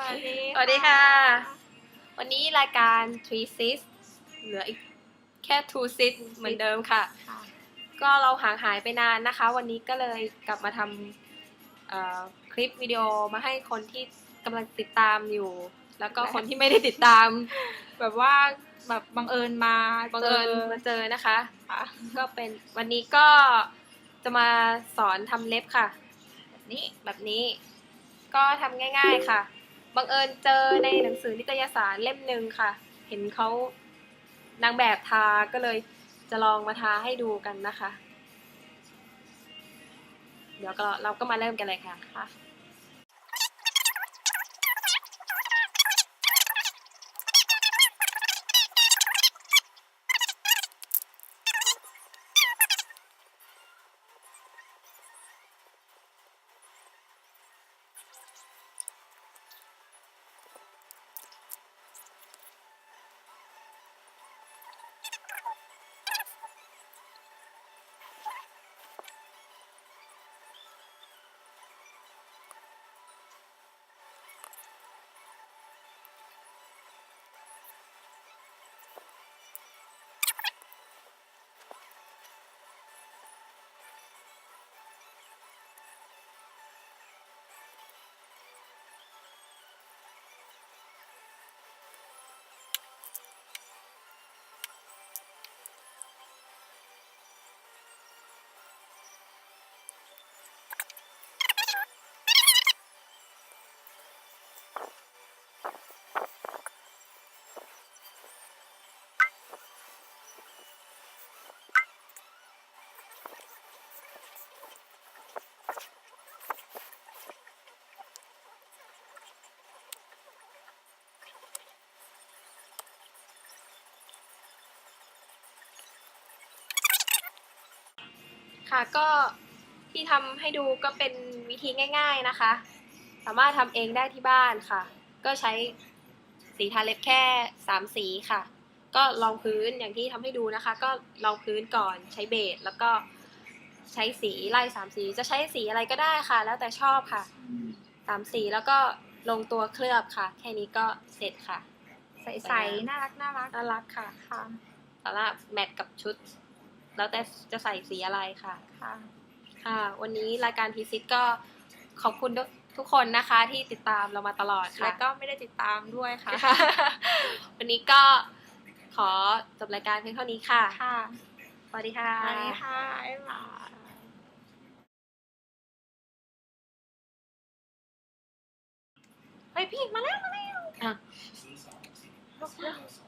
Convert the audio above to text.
สวัสดีสวัสดีค่ะ วันนี้รายการ Three Sis เหลืออีกแค่ Two Sis เหมือนเดิมค่ะ ค่ะก็เราห่างหายไปนานนะคะ วันนี้ก็เลยกลับมาทำเอ่อคลิปวิดีโอมาให้คนที่กำลังติดตามอยู่ แล้วก็คนที่ไม่ได้ติดตาม แบบว่าแบบบังเอิญมาบังเอิญจมาเจอนะคะ ค่ะก็เป็นวันนี้ก็จะมาสอนทำเล็บค่ะ แบบนี้แบบนี้ ก็ทำง่าย ๆค่ะ บังเอิญเจอในหนังสือนิตยสารเล่มหนึ่งค่ะ เห็นเขานางแบบทาก็เลยจะลองมาทาให้ดูกันนะคะ เดี๋ยวก็เราก็มาเริ่มกันเลยค่ะ ค่ะค่ะก็ที่ทำให้ดูก็เป็นวิธีง่าย ๆนะคะ สามารถทำเองได้ที่บ้านค่ะ ก็ใช้สีทาเล็บแค่สามสีค่ะ ก็รองพื้นอย่างที่ทำให้ดูนะคะ ก็รองพื้นก่อนใช้เบสแล้วก็ใช้สีไล่สามสีจะใช้สีอะไรก็ได้ค่ะ แล้วแต่ชอบค่ะสามสีแล้วก็ลงตัวเคลือบค่ะ แค่นี้ก็เสร็จค่ะ ใสๆน่ารักน่ารักน่ารักค่ะค่ะสำหรับแมทกับชุด แล้วแต่จะใส่สีอะไรค่ะ ค่ะ ค่ะ วันนี้รายการทีซิตก็ขอบคุณทุกทุกคนนะคะที่ติดตามเรามาตลอดแล้ค่ะวก็ไม่ได้ติดตามด้วยค่ะค่ะ วันนี้ก็ขอจบรายการเพียงเท่านี้ค่ะ ค่ะ สวัสดีค่ะ สวัสดีค่ะบ๊ายบายเฮ้ยพี่มาแล้วมาแล้วอะลุกๆ